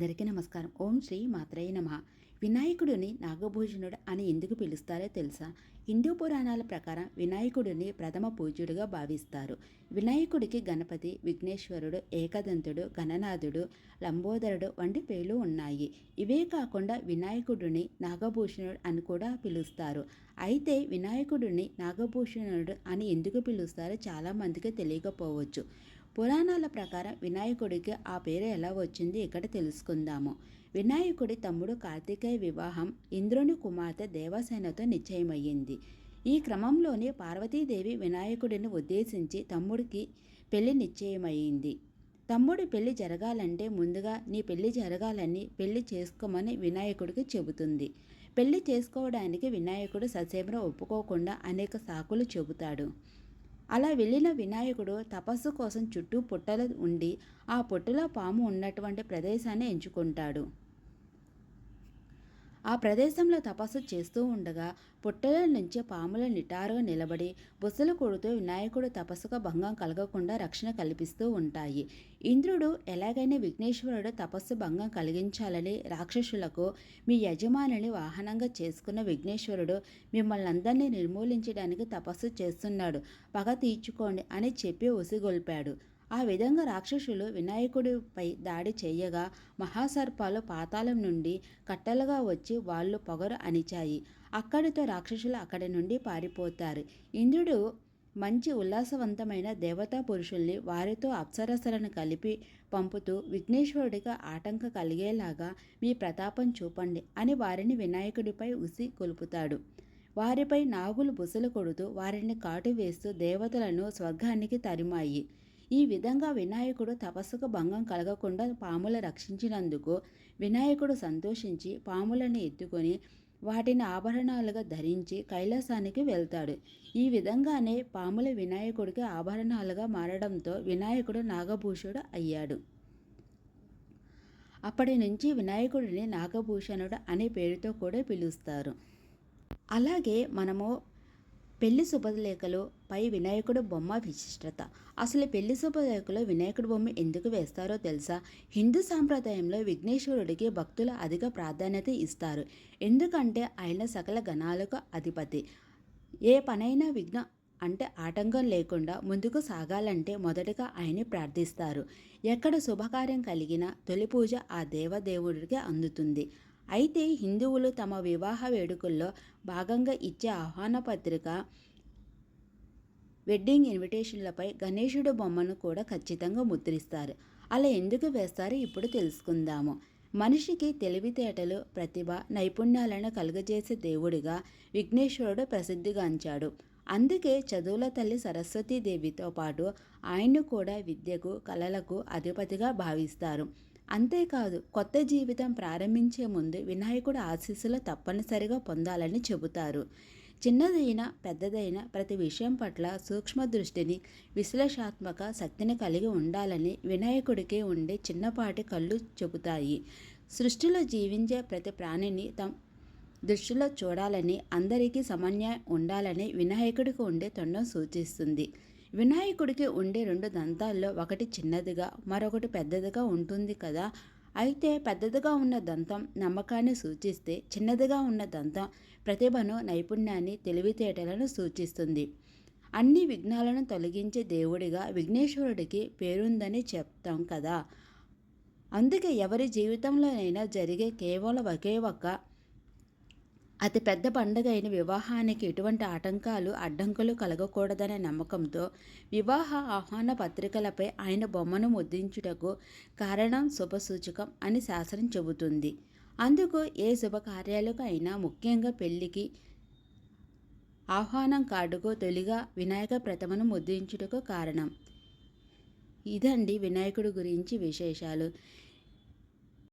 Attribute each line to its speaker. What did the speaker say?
Speaker 1: అందరికీ నమస్కారం. ఓం శ్రీ మాత్రయ్య నమ. వినాయకుడిని నాగభూషణుడు అని ఎందుకు పిలుస్తారో తెలుసా? హిందూ పురాణాల ప్రకారం వినాయకుడిని ప్రథమ పూజ్యుడిగా భావిస్తారు. వినాయకుడికి గణపతి విఘ్నేశ్వరుడు ఏకదంతుడు గణనాథుడు లంబోదరుడు వంటి పేర్లు ఉన్నాయి. ఇవే కాకుండా వినాయకుడిని నాగభూషణుడు అని కూడా పిలుస్తారు. అయితే వినాయకుడిని నాగభూషణుడు అని ఎందుకు పిలుస్తారో చాలామందికి తెలియకపోవచ్చు. పురాణాల ప్రకారం వినాయకుడికి ఆ పేరు ఎలా వచ్చింది ఇక్కడ తెలుసుకుందాము. వినాయకుడి తమ్ముడు కార్తికేయ వివాహం ఇంద్రుని కుమార్తె దేవసేనతో నిశ్చయమయ్యింది. ఈ క్రమంలోనే పార్వతీదేవి వినాయకుడిని ఉద్దేశించి తమ్ముడికి పెళ్ళి నిశ్చయమైంది తమ్ముడి పెళ్ళి జరగాలంటే ముందుగా నీ పెళ్ళి జరగాలని పెళ్ళి చేసుకోమని వినాయకుడికి చెబుతుంది. పెళ్ళి చేసుకోవడానికి వినాయకుడు ససేమర ఒప్పుకోకుండా అనేక సాకులు చెబుతాడు. అలా వెళ్ళిన వినాయకుడు తపస్సు కోసం చుట్టూ పుట్టలు ఉండి ఆ పుట్టలో పాము ఉన్నటువంటి ప్రదేశాన్ని ఎంచుకుంటాడు. ఆ ప్రదేశంలో తపస్సు చేస్తూ ఉండగా పుట్టల నుంచి పాముల నిటారుగా నిలబడి బుసలు కొడుతూ వినాయకుడు తపస్సుకు భంగం కలగకుండా రక్షణ కల్పిస్తూ ఉంటాయి. ఇంద్రుడు ఎలాగైనా విఘ్నేశ్వరుడు తపస్సు భంగం కలిగించాలని రాక్షసులకు మీ యజమానిని వాహనంగా చేసుకున్న విఘ్నేశ్వరుడు మిమ్మల్ని అందరినీ నిర్మూలించడానికి తపస్సు చేస్తున్నాడు. పగ తీర్చుకోండి అని చెప్పి ఉసిగొల్పాడు. ఆ విధంగా రాక్షసులు వినాయకుడిపై దాడి చేయగా మహాసర్పాలు పాతాళం నుండి కట్టలుగా వచ్చి వాళ్ళు పొగరు అణిచాయి. అక్కడితో రాక్షసులు అక్కడి నుండి పారిపోతారు. ఇంద్రుడు మంచి ఉల్లాసవంతమైన దేవతా పురుషుల్ని వారితో అప్సరసలను కలిపి పంపుతూ విఘ్నేశ్వరుడికి ఆటంక కలిగేలాగా మీ ప్రతాపం చూపండి అని వారిని వినాయకుడిపై ఉసి కొలుపుతాడు. వారిపై నాగులు బుసలు కొడుతూ వారిని కాటు వేస్తూ దేవతలను స్వర్గానికి తరిమాయి. ఈ విధంగా వినాయకుడు తపస్సుకు భంగం కలగకుండా పాముల రక్షించినందుకు వినాయకుడు సంతోషించి పాములను ఎత్తుకొని వాటిని ఆభరణాలుగా ధరించి కైలాసానికి వెళ్తాడు. ఈ విధంగానే పాముల వినాయకుడికి ఆభరణాలుగా మారడంతో వినాయకుడు నాగభూషుడు అయ్యాడు. అప్పటి నుంచి వినాయకుడిని నాగభూషణుడు అనే పేరుతో కూడా పిలుస్తారు. అలాగే మనము పెళ్ళి శుభలేఖలు పై వినాయకుడు బొమ్మ విశిష్టత. అసలు పెళ్ళి శుభలేఖలో వినాయకుడు బొమ్మ ఎందుకు వేస్తారో తెలుసా? హిందూ సాంప్రదాయంలో విఘ్నేశ్వరుడికి భక్తులు అధిక ప్రాధాన్యత ఇస్తారు. ఎందుకంటే ఆయన సకల గణాలకు అధిపతి. ఏ పనైనా విఘ్న అంటే ఆటంకం లేకుండా ముందుకు సాగాలంటే మొదటగా ఆయన్ని ప్రార్థిస్తారు. ఎక్కడ శుభకార్యం కలిగినా తొలి పూజ ఆ దేవదేవుడికి అందుతుంది. అయితే హిందువులు తమ వివాహ వేడుకల్లో భాగంగా ఇచ్చే ఆహ్వాన పత్రిక వెడ్డింగ్ ఇన్విటేషన్లపై గణేశుడు బొమ్మను కూడా ఖచ్చితంగా ముద్రిస్తారు. అలా ఎందుకు వేస్తారు ఇప్పుడు తెలుసుకుందాము. మనిషికి తెలివితేటలు ప్రతిభ నైపుణ్యాలను కలుగజేసే దేవుడిగా విఘ్నేశ్వరుడు ప్రసిద్ధిగాంచాడు అందుకే చదువుల తల్లి సరస్వతీదేవితో పాటు ఆయన్ను కూడా విద్యకు కళలకు అధిపతిగా భావిస్తారు. అంతేకాదు కొత్త జీవితం ప్రారంభించే ముందు వినాయకుడు ఆశీస్సులు తప్పనిసరిగా పొందాలని చెబుతారు. చిన్నదైన పెద్దదైన ప్రతి విషయం పట్ల సూక్ష్మ దృష్టిని విశ్లేషాత్మక శక్తిని కలిగి ఉండాలని వినాయకుడికి ఉండే చిన్నపాటి కళ్ళు చెబుతాయి. సృష్టిలో జీవించే ప్రతి ప్రాణిని తమ దృష్టిలో చూడాలని అందరికీ సమన్యాయం ఉండాలని వినాయకుడికి ఉండే తొండం సూచిస్తుంది. వినాయకుడికి ఉండే రెండు దంతాల్లో ఒకటి చిన్నదిగా మరొకటి పెద్దదిగా ఉంటుంది కదా. అయితే పెద్దదిగా ఉన్న దంతం నమ్మకాన్ని సూచిస్తే చిన్నదిగా ఉన్న దంతం ప్రతిభను నైపుణ్యాన్ని తెలివితేటలను సూచిస్తుంది. అన్ని విఘ్నాలను తొలగించే దేవుడిగా విఘ్నేశ్వరుడికి పేరుందని చెప్తాం కదా. అందుకే ఎవరి జీవితంలోనైనా జరిగే కేవలం ఒకే ఒక్క అతి పెద్ద పండుగ అయిన వివాహానికి ఎటువంటి ఆటంకాలు అడ్డంకులు కలగకూడదనే నమ్మకంతో వివాహ ఆహ్వాన పత్రికలపై ఆయన బొమ్మను ముద్రించుటకు కారణం శుభసూచకం అని శాస్త్రం చెబుతుంది. అందుకు ఏ శుభకార్యాలకు అయినా ముఖ్యంగా పెళ్ళికి ఆహ్వానం కార్డుకు తొలిగా వినాయక ప్రతిమను ముద్రించుటకు కారణం. ఇదండి వినాయకుడి గురించి విశేషాలు.